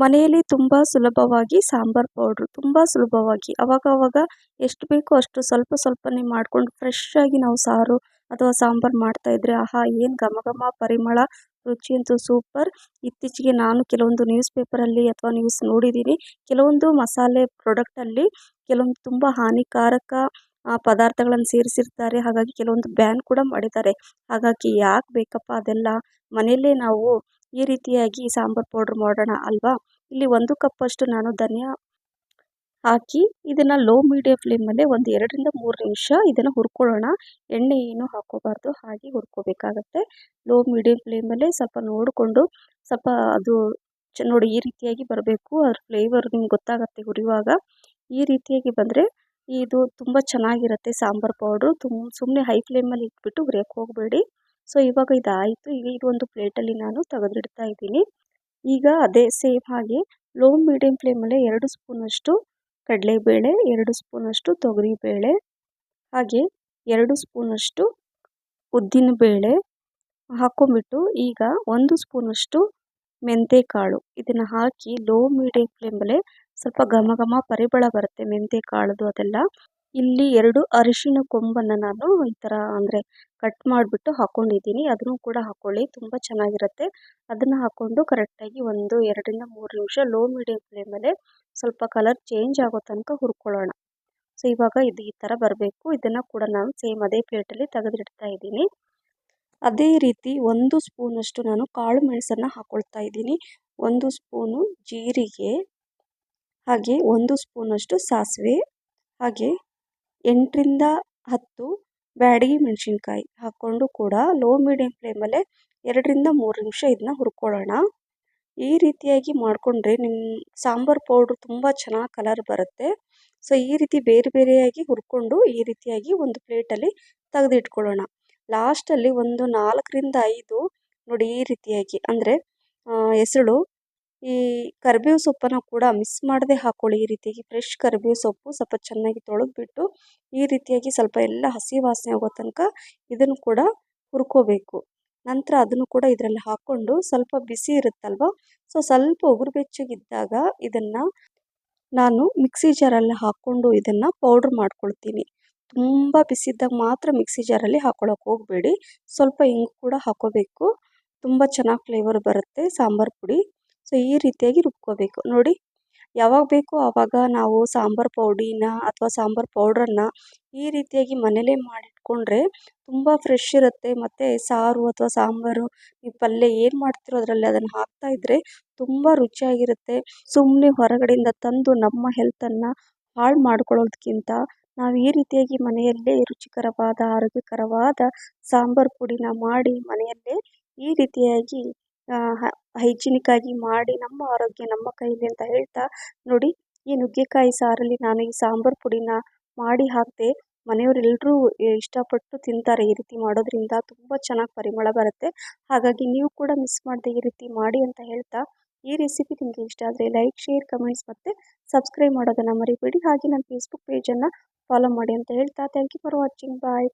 ಮನೆಯಲ್ಲಿ ತುಂಬ ಸುಲಭವಾಗಿ ಸಾಂಬಾರು ಪೌಡ್ರು ತುಂಬ ಸುಲಭವಾಗಿ. ಅವಾಗವಾಗ ಎಷ್ಟು ಬೇಕೋ ಅಷ್ಟು ಸ್ವಲ್ಪ ಸ್ವಲ್ಪನೇ ಮಾಡಿಕೊಂಡು ಫ್ರೆಶ್ಶಾಗಿ ನಾವು ಸಾರು ಅಥವಾ ಸಾಂಬಾರು ಮಾಡ್ತಾಯಿದ್ರೆ ಆಹಾ, ಏನು ಘಮ ಘಮ, ಪರಿಮಳ, ರುಚಿ ಅಂತೂ ಸೂಪರ್. ಇತ್ತೀಚೆಗೆ ನಾನು ಕೆಲವೊಂದು ನ್ಯೂಸ್ ಪೇಪರಲ್ಲಿ ಅಥವಾ ನ್ಯೂಸ್ ನೋಡಿದ್ದೀನಿ ಕೆಲವೊಂದು ಮಸಾಲೆ ಪ್ರಾಡಕ್ಟಲ್ಲಿ ಕೆಲವೊಂದು ತುಂಬ ಹಾನಿಕಾರಕ ಪದಾರ್ಥಗಳನ್ನು ಸೇರಿಸಿರ್ತಾರೆ. ಹಾಗಾಗಿ ಕೆಲವೊಂದು ಬ್ಯಾನ್ ಕೂಡ ಮಾಡಿದ್ದಾರೆ. ಹಾಗಾಗಿ ಯಾಕೆ ಬೇಕಪ್ಪ ಅದೆಲ್ಲ? ಮನೆಯಲ್ಲೇ ನಾವು ಈ ರೀತಿಯಾಗಿ ಸಾಂಬಾರು ಪೌಡ್ರ್ ಮಾಡೋಣ ಅಲ್ವಾ? ಇಲ್ಲಿ ಒಂದು ಕಪ್ಪಷ್ಟು ನಾನು ಧನಿಯಾ ಹಾಕಿ, ಇದನ್ನು ಲೋ ಮೀಡಿಯಂ ಫ್ಲೇಮಲ್ಲೇ ಒಂದು ಎರಡರಿಂದ ಮೂರು ನಿಮಿಷ ಇದನ್ನು ಹುರ್ಕೊಳ್ಳೋಣ. ಎಣ್ಣೆ ಏನು ಹಾಕೋಬಾರ್ದು, ಹಾಗೆ ಹುರ್ಕೋಬೇಕಾಗತ್ತೆ. ಲೋ ಮೀಡಿಯಂ ಫ್ಲೇಮಲ್ಲೇ ಸ್ವಲ್ಪ ನೋಡಿಕೊಂಡು, ಸ್ವಲ್ಪ ಅದು ನೋಡಿ ಈ ರೀತಿಯಾಗಿ ಬರಬೇಕು, ಅದ್ರ ಫ್ಲೇವರ್ ನಿಮ್ಗೆ ಗೊತ್ತಾಗುತ್ತೆ ಹುರಿಯುವಾಗ ಈ ರೀತಿಯಾಗಿ ಬಂದರೆ ಇದು ತುಂಬ ಚೆನ್ನಾಗಿರುತ್ತೆ ಸಾಂಬಾರು ಪೌಡ್ರು. ತುಂಬ ಸುಮ್ಮನೆ ಹೈ ಫ್ಲೇಮಲ್ಲಿ ಇಟ್ಬಿಟ್ಟು ಹುರಿಯೋಕ್ಕೆ ಹೋಗಬೇಡಿ. ಸೊ, ಇವಾಗ ಇದಾಯಿತು. ಈಗ ಇದೊಂದು ಪ್ಲೇಟಲ್ಲಿ ನಾನು ತೆಗೆದಿಡ್ತಾ ಇದ್ದೀನಿ. ಈಗ ಅದೇ ಸೇಮ್ ಹಾಗೆ ಲೋ ಮೀಡಿಯಂ ಫ್ಲೇಮಲ್ಲೇ ಎರಡು ಸ್ಪೂನಷ್ಟು ಕಡಲೆಬೇಳೆ, ಎರಡು ಸ್ಪೂನಷ್ಟು ತೊಗರಿಬೇಳೆ, ಹಾಗೆ ಎರಡು ಸ್ಪೂನಷ್ಟು ಉದ್ದಿನಬೇಳೆ ಹಾಕೊಂಬಿಟ್ಟು ಈಗ ಒಂದು ಸ್ಪೂನಷ್ಟು ಮೆಂತೆಕಾಳು. ಇದನ್ನು ಹಾಕಿ ಲೋ ಮೀಡಿಯಂ ಫ್ಲೇಮಲ್ಲೇ ಸ್ವಲ್ಪ ಘಮ ಘಮ ಪರಿಬಳ ಬರುತ್ತೆ ಮೆಂತ್ಯಕಾಳದು ಅದೆಲ್ಲ. ಇಲ್ಲಿ ಎರಡು ಅರಿಶಿನ ಕೊಂಬನ್ನು ನಾನು ಈ ಥರ ಅಂದರೆ ಕಟ್ ಮಾಡಿಬಿಟ್ಟು ಹಾಕ್ಕೊಂಡಿದ್ದೀನಿ ಅದನ್ನು ಕೂಡ ಹಾಕ್ಕೊಳ್ಳಿ ತುಂಬ ಚೆನ್ನಾಗಿರುತ್ತೆ. ಅದನ್ನು ಹಾಕ್ಕೊಂಡು ಕರೆಕ್ಟಾಗಿ ಒಂದು ಎರಡರಿಂದ ಮೂರು ನಿಮಿಷ ಲೋ ಮೀಡಿಯಂ ಫ್ಲೇಮಲ್ಲೇ ಸ್ವಲ್ಪ ಕಲರ್ ಚೇಂಜ್ ಆಗೋ ತನಕ ಹುರ್ಕೊಳ್ಳೋಣ. ಸೊ ಇವಾಗ ಇದು ಈ ಥರ ಬರಬೇಕು. ಇದನ್ನು ಕೂಡ ನಾನು ಸೇಮ್ ಅದೇ ಪ್ಲೇಟಲ್ಲಿ ತೆಗೆದಿಡ್ತಾ ಇದ್ದೀನಿ. ಅದೇ ರೀತಿ ಒಂದು ಸ್ಪೂನಷ್ಟು ನಾನು ಕಾಳು ಮೆಣಸನ್ನು ಹಾಕ್ಕೊಳ್ತಾ ಇದ್ದೀನಿ. ಒಂದು ಸ್ಪೂನು ಜೀರಿಗೆ, ಹಾಗೆ ಒಂದು ಸ್ಪೂನಷ್ಟು ಸಾಸಿವೆ, ಹಾಗೆ ಎಂಟರಿಂದ ಹತ್ತು ಬ್ಯಾಡಗಿ ಮೆಣಸಿನ್ಕಾಯಿ ಹಾಕ್ಕೊಂಡು ಕೂಡ ಲೋ ಮೀಡಿಯಂ ಫ್ಲೇಮಲ್ಲೇ ಎರಡರಿಂದ ಮೂರು ನಿಮಿಷ ಇದನ್ನ ಹುರ್ಕೊಳ್ಳೋಣ. ಈ ರೀತಿಯಾಗಿ ಮಾಡಿಕೊಂಡ್ರೆ ನಿಮ್ಮ ಸಾಂಬಾರು ಪೌಡ್ರ್ ತುಂಬ ಚೆನ್ನಾಗಿ ಕಲರ್ ಬರುತ್ತೆ. ಸೊ ಈ ರೀತಿ ಬೇರೆ ಬೇರೆಯಾಗಿ ಹುರ್ಕೊಂಡು ಈ ರೀತಿಯಾಗಿ ಒಂದು ಪ್ಲೇಟಲ್ಲಿ ತೆಗೆದಿಟ್ಕೊಳ್ಳೋಣ. ಲಾಸ್ಟಲ್ಲಿ ಒಂದು ನಾಲ್ಕರಿಂದ ಐದು ನೋಡಿ ಈ ರೀತಿಯಾಗಿ. ಅಂದರೆ ಹೆಸಳು ಈ ಕರಿಬೇವು ಸೊಪ್ಪನ್ನು ಕೂಡ ಮಿಸ್ ಮಾಡದೆ ಹಾಕ್ಕೊಳ್ಳಿ ಈ ರೀತಿಯಾಗಿ ಫ್ರೆಶ್ ಕರಿಬೇವು ಸೊಪ್ಪು ಸ್ವಲ್ಪ ಚೆನ್ನಾಗಿ ತೊಳೆದ್ಬಿಟ್ಟು, ಈ ರೀತಿಯಾಗಿ ಸ್ವಲ್ಪ ಎಲ್ಲ ಹಸಿ ವಾಸನೆ ಹೋಗೋ ತನಕ ಇದನ್ನು ಕೂಡ ಹುರ್ಕೋಬೇಕು. ನಂತರ ಅದನ್ನು ಕೂಡ ಇದರಲ್ಲಿ ಹಾಕ್ಕೊಂಡು ಸ್ವಲ್ಪ ಬಿಸಿ ಇರುತ್ತಲ್ವ? ಸೊ ಸ್ವಲ್ಪ ಉಗುರು ಬೆಚ್ಚಗಿದ್ದಾಗ ಇದನ್ನು ನಾನು ಮಿಕ್ಸಿ ಜಾರಲ್ಲಿ ಹಾಕ್ಕೊಂಡು ಇದನ್ನು ಪೌಡ್ರ್ ಮಾಡ್ಕೊಳ್ತೀನಿ. ತುಂಬ ಬಿಸಿದ್ದಾಗ ಮಾತ್ರ ಮಿಕ್ಸಿ ಜಾರಲ್ಲಿ ಹಾಕ್ಕೊಳಕ್ಕೆ ಹೋಗಬೇಡಿ. ಸ್ವಲ್ಪ ಹಿಂಗೆ ಕೂಡ ಹಾಕ್ಕೋಬೇಕು ತುಂಬ ಚೆನ್ನಾಗಿ ಫ್ಲೇವರ್ ಬರುತ್ತೆ ಸಾಂಬಾರು ಪುಡಿ. ಸೊ, ಈ ರೀತಿಯಾಗಿ ರುಬ್ಕೋಬೇಕು. ನೋಡಿ, ಯಾವಾಗ ಬೇಕೋ ಆವಾಗ ನಾವು ಸಾಂಬಾರು ಪೌಡಿನ ಅಥವಾ ಸಾಂಬಾರು ಪೌಡ್ರನ್ನು ಈ ರೀತಿಯಾಗಿ ಮನೇಲೇ ಮಾಡಿಟ್ಕೊಂಡ್ರೆ ತುಂಬ ಫ್ರೆಶ್ ಇರುತ್ತೆ. ಮತ್ತು ಸಾರು ಅಥವಾ ಸಾಂಬಾರು ಈ ಪಲ್ಯ ಏನು ಮಾಡ್ತಿರೋ ಅದರಲ್ಲಿ ಅದನ್ನು ಹಾಕ್ತಾಯಿದ್ರೆ ತುಂಬ ರುಚಿಯಾಗಿರುತ್ತೆ. ಸುಮ್ಮನೆ ಹೊರಗಡೆಯಿಂದ ತಂದು ನಮ್ಮ ಹೆಲ್ತನ್ನು ಹಾಳು ಮಾಡ್ಕೊಳ್ಳೋದಕ್ಕಿಂತ ನಾವು ಈ ರೀತಿಯಾಗಿ ಮನೆಯಲ್ಲೇ ರುಚಿಕರವಾದ, ಆರೋಗ್ಯಕರವಾದ ಸಾಂಬಾರು ಪುಡಿನ ಮಾಡಿ ಮನೆಯಲ್ಲೇ ಈ ರೀತಿಯಾಗಿ ಹೈಜಿನಿಕ್ಕಾಗಿ ಮಾಡಿ ನಮ್ಮ ಆರೋಗ್ಯ ನಮ್ಮ ಕೈಲಿ ಅಂತ ಹೇಳ್ತಾ, ನೋಡಿ, ಈ ನುಗ್ಗೆಕಾಯಿ ಸಾರಲ್ಲಿ ನಾನು ಈ ಸಾಂಬಾರು ಪುಡಿನ ಮಾಡಿ ಹಾಕಿದೆ ಮನೆಯವರೆಲ್ಲರೂ ಇಷ್ಟಪಟ್ಟು ತಿಂತಾರೆ ಈ ರೀತಿ ಮಾಡೋದ್ರಿಂದ ತುಂಬ ಚೆನ್ನಾಗಿ ಪರಿಮಳ ಬರುತ್ತೆ. ಹಾಗಾಗಿ ನೀವು ಕೂಡ ಮಿಸ್ ಮಾಡದೆ ಈ ರೀತಿ ಮಾಡಿ ಅಂತ ಹೇಳ್ತಾ, ಈ ರೆಸಿಪಿ ನಿಮಗೆ ಇಷ್ಟ ಆದರೆ ಲೈಕ್ ಶೇರ್ ಕಮೆಂಟ್ಸ್ ಮತ್ತು ಸಬ್ಸ್ಕ್ರೈಬ್ ಮಾಡೋದನ್ನು ಮರಿಬೇಡಿ. ಹಾಗೆ ನನ್ನ ಫೇಸ್ಬುಕ್ ಪೇಜನ್ನು ಫಾಲೋ ಮಾಡಿ ಅಂತ ಹೇಳ್ತಾ thank you for watching bye